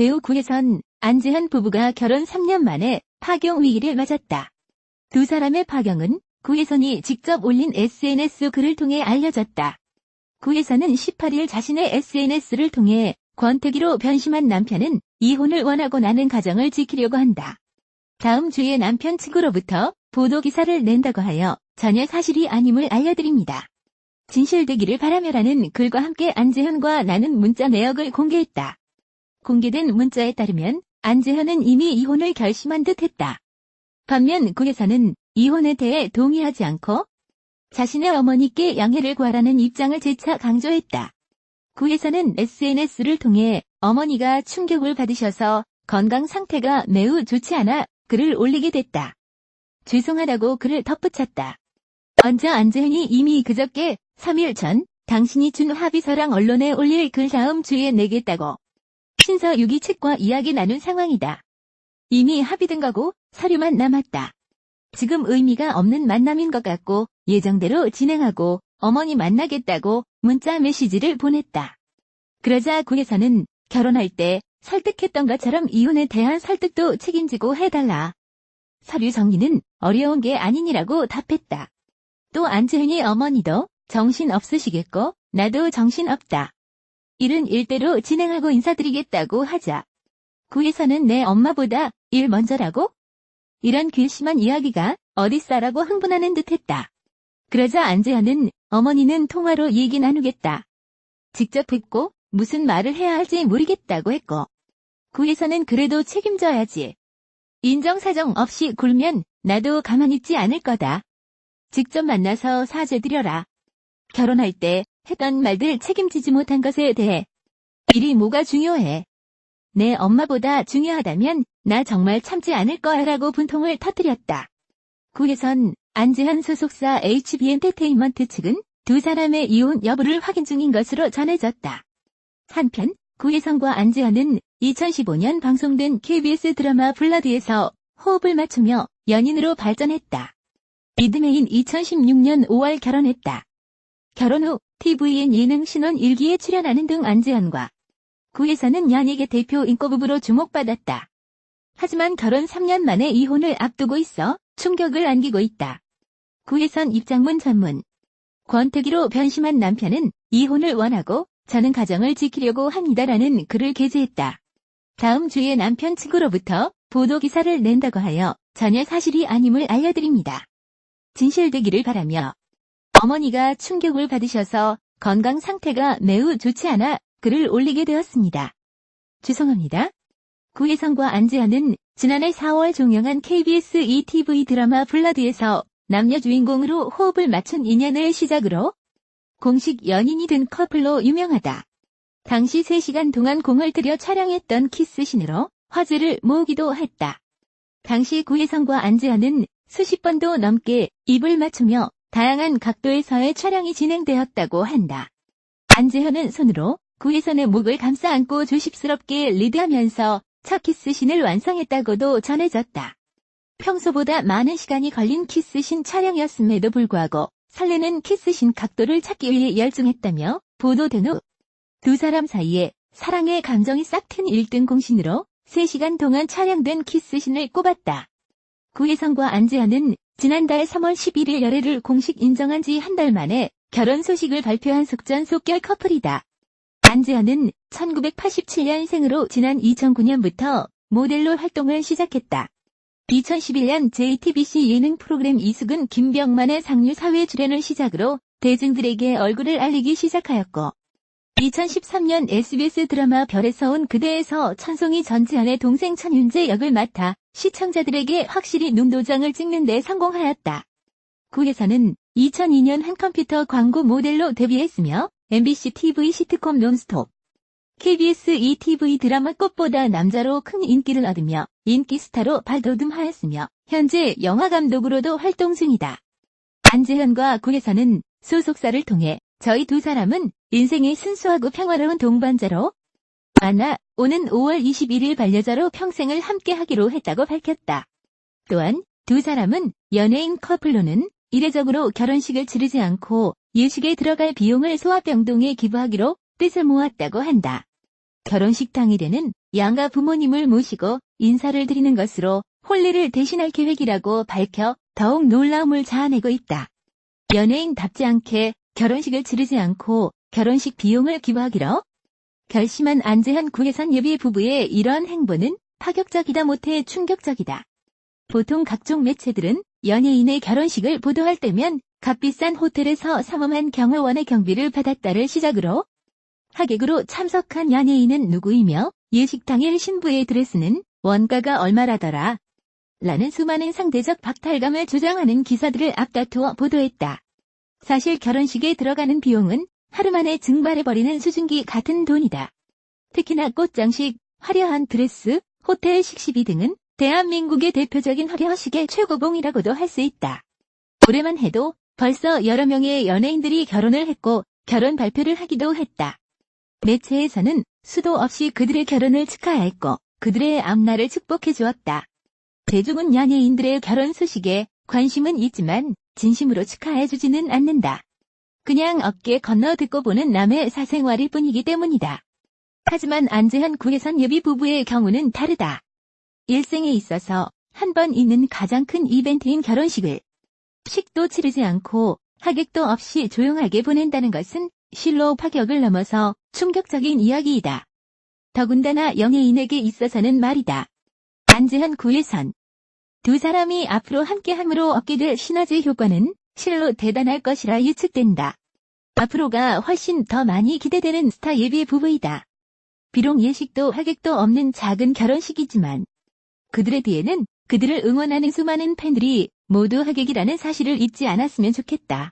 배우 구혜선, 안재현 부부가 결혼 3년 만에 파경 위기를 맞았다. 두 사람의 파경은 구혜선이 직접 올린 SNS 글을 통해 알려졌다. 구혜선은 18일 자신의 SNS를 통해 권태기로 변심한 남편은 이혼을 원하고 나는 가정을 지키려고 한다. 다음 주에 남편 측으로부터 보도기사를 낸다고 하여 전혀 사실이 아님을 알려드립니다. 진실되기를 바라며라는 글과 함께 안재현과 나는 문자 내역을 공개했다. 공개된 문자에 따르면 안재현은 이미 이혼을 결심한 듯 했다. 반면 구혜선은 이혼에 대해 동의하지 않고 자신의 어머니께 양해를 구하라는 입장을 재차 강조했다. 구혜선은 SNS를 통해 어머니가 충격을 받으셔서 건강 상태가 매우 좋지 않아 글을 올리게 됐다. 죄송하다고 글을 덧붙였다. 먼저 안재현이 이미 그저께 3일 전 당신이 준 합의서랑 언론에 올릴 글 다음 주에 내겠다고 신서 6기 측과 이야기 나눈 상황이다. 이미 합의된 거고 서류만 남았다. 지금 의미가 없는 만남인 것 같고 예정대로 진행하고 어머니 만나겠다고 문자 메시지를 보냈다. 그러자 구에서는 결혼할 때 설득했던 것처럼 이혼에 대한 설득도 책임지고 해달라. 서류 정리는 어려운 게 아니니라고 답했다. 또 안재현이 어머니도 정신 없으시겠고 나도 정신 없다. 일은 일대로 진행하고 인사드리겠다고 하자. 구에서는 내 엄마보다 일 먼저라고? 이런 괘씸한 이야기가 어디싸라고 흥분하는 듯했다. 그러자 안재현은 어머니는 통화로 얘기 나누겠다. 직접 뵙고 무슨 말을 해야 할지 모르겠다고 했고 구에서는 그래도 책임져야지. 인정사정 없이 굴면 나도 가만히 있지 않을 거다. 직접 만나서 사죄드려라. 결혼할 때 했던 말들 책임지지 못한 것에 대해 일이 뭐가 중요해. 내 엄마보다 중요하다면 나 정말 참지 않을 거야라고 분통을 터뜨렸다. 구혜선 안재현 소속사 HB엔터테인먼트 측은 두 사람의 이혼 여부를 확인 중인 것으로 전해졌다. 한편 구혜선과 안재현은 2015년 방송된 KBS 드라마 블라드에서 호흡을 맞추며 연인으로 발전했다. 리드메인 2016년 5월 결혼했다. 결혼 후 TVN 예능 신혼 일기에 출연하는 등 안재현과 구혜선은 연예계 대표 인꼬부부로 주목받았다. 하지만 결혼 3년 만에 이혼을 앞두고 있어 충격을 안기고 있다. 구혜선 입장문 전문 권태기로 변심한 남편은 이혼을 원하고 저는 가정을 지키려고 합니다라는 글을 게재했다. 다음 주에 남편 측으로부터 보도기사를 낸다고 하여 전혀 사실이 아님을 알려드립니다. 진실되기를 바라며 어머니가 충격을 받으셔서 건강 상태가 매우 좋지 않아 글을 올리게 되었습니다. 죄송합니다. 구혜성과 안재현은 지난해 4월 종영한 KBS ETV 드라마 블라드에서 남녀 주인공으로 호흡을 맞춘 인연을 시작으로 공식 연인이 된 커플로 유명하다. 당시 3시간 동안 공을 들여 촬영했던 키스신으로 화제를 모으기도 했다. 당시 구혜성과 안재현은 수십 번도 넘게 입을 맞추며 다양한 각도에서의 촬영이 진행되었다고 한다. 안재현은 손으로 구혜선의 목을 감싸 안고 조심스럽게 리드하면서 첫 키스신을 완성했다고도 전해졌다. 평소보다 많은 시간이 걸린 키스신 촬영이었음에도 불구하고 설레는 키스신 각도를 찾기 위해 열중했다며 보도된 후 두 사람 사이에 사랑의 감정이 싹튼 1등 공신으로 3시간 동안 촬영된 키스신을 꼽았다. 구혜성과 안재현은 지난달 3월 11일 열애를 공식 인정한 지 한 달 만에 결혼 소식을 발표한 속전속결 커플이다. 안재현은 1987년생으로 지난 2009년부터 모델로 활동을 시작했다. 2011년 JTBC 예능 프로그램 이숙은 김병만의 상류 사회 출연을 시작으로 대중들에게 얼굴을 알리기 시작하였고 2013년 SBS 드라마 별에서 온 그대에서 천송이 전지현의 동생 천윤재 역을 맡아 시청자들에게 확실히 눈도장을 찍는 데 성공하였다. 구에서는 2002년 한 컴퓨터 광고 모델로 데뷔했으며 MBC TV 시트콤 논스톱, KBS ETV 드라마 꽃보다 남자로 큰 인기를 얻으며 인기 스타로 발돋움하였으며 현재 영화 감독으로도 활동 중이다. 안재현과 구혜선은 소속사를 통해 저희 두 사람은 인생의 순수하고 평화로운 동반자로 만나 오는 5월 21일 반려자로 평생을 함께 하기로 했다고 밝혔다. 또한 두 사람은 연예인 커플로는 이례적으로 결혼식을 치르지 않고 예식에 들어갈 비용을 소아병동에 기부하기로 뜻을 모았다고 한다. 결혼식 당일에는 양가 부모님을 모시고 인사를 드리는 것으로 혼례를 대신할 계획이라고 밝혀 더욱 놀라움을 자아내고 있다. 연예인답지 않게 결혼식을 치르지 않고 결혼식 비용을 기부하기로 결심한 안재현 구혜선 예비 부부의 이런 행보는 파격적이다 못해 충격적이다. 보통 각종 매체들은 연예인의 결혼식을 보도할 때면 값비싼 호텔에서 삼엄한 경호원의 경비를 받았다를 시작으로 하객으로 참석한 연예인은 누구이며 예식 당일 신부의 드레스는 원가가 얼마라더라. 라는 수많은 상대적 박탈감을 주장하는 기사들을 앞다투어 보도했다. 사실 결혼식에 들어가는 비용은 하루 만에 증발해버리는 수증기 같은 돈이다. 특히나 꽃장식, 화려한 드레스, 호텔 식시비 등은 대한민국의 대표적인 화려식의 최고봉이라고도 할 수 있다. 올해만 해도 벌써 여러 명의 연예인들이 결혼을 했고 결혼 발표를 하기도 했다. 매체에서는 수도 없이 그들의 결혼을 축하했고 그들의 앞날을 축복해 주었다. 대중은 연예인들의 결혼 소식에 관심은 있지만 진심으로 축하해 주지는 않는다. 그냥 어깨 건너 듣고 보는 남의 사생활일 뿐이기 때문이다. 하지만 안재현 구혜선 예비 부부의 경우는 다르다. 일생에 있어서 한 번 있는 가장 큰 이벤트인 결혼식을 식도 치르지 않고 하객도 없이 조용하게 보낸다는 것은 실로 파격을 넘어서 충격적인 이야기이다. 더군다나 연예인에게 있어서는 말이다. 안재현 구혜선 두 사람이 앞으로 함께함으로 얻게 될 시너지 효과는 실로 대단할 것이라 예측된다. 앞으로가 훨씬 더 많이 기대되는 스타 예비 부부이다. 비록 예식도 하객도 없는 작은 결혼식이지만 그들의 뒤에는 그들을 응원하는 수많은 팬들이 모두 하객이라는 사실을 잊지 않았으면 좋겠다.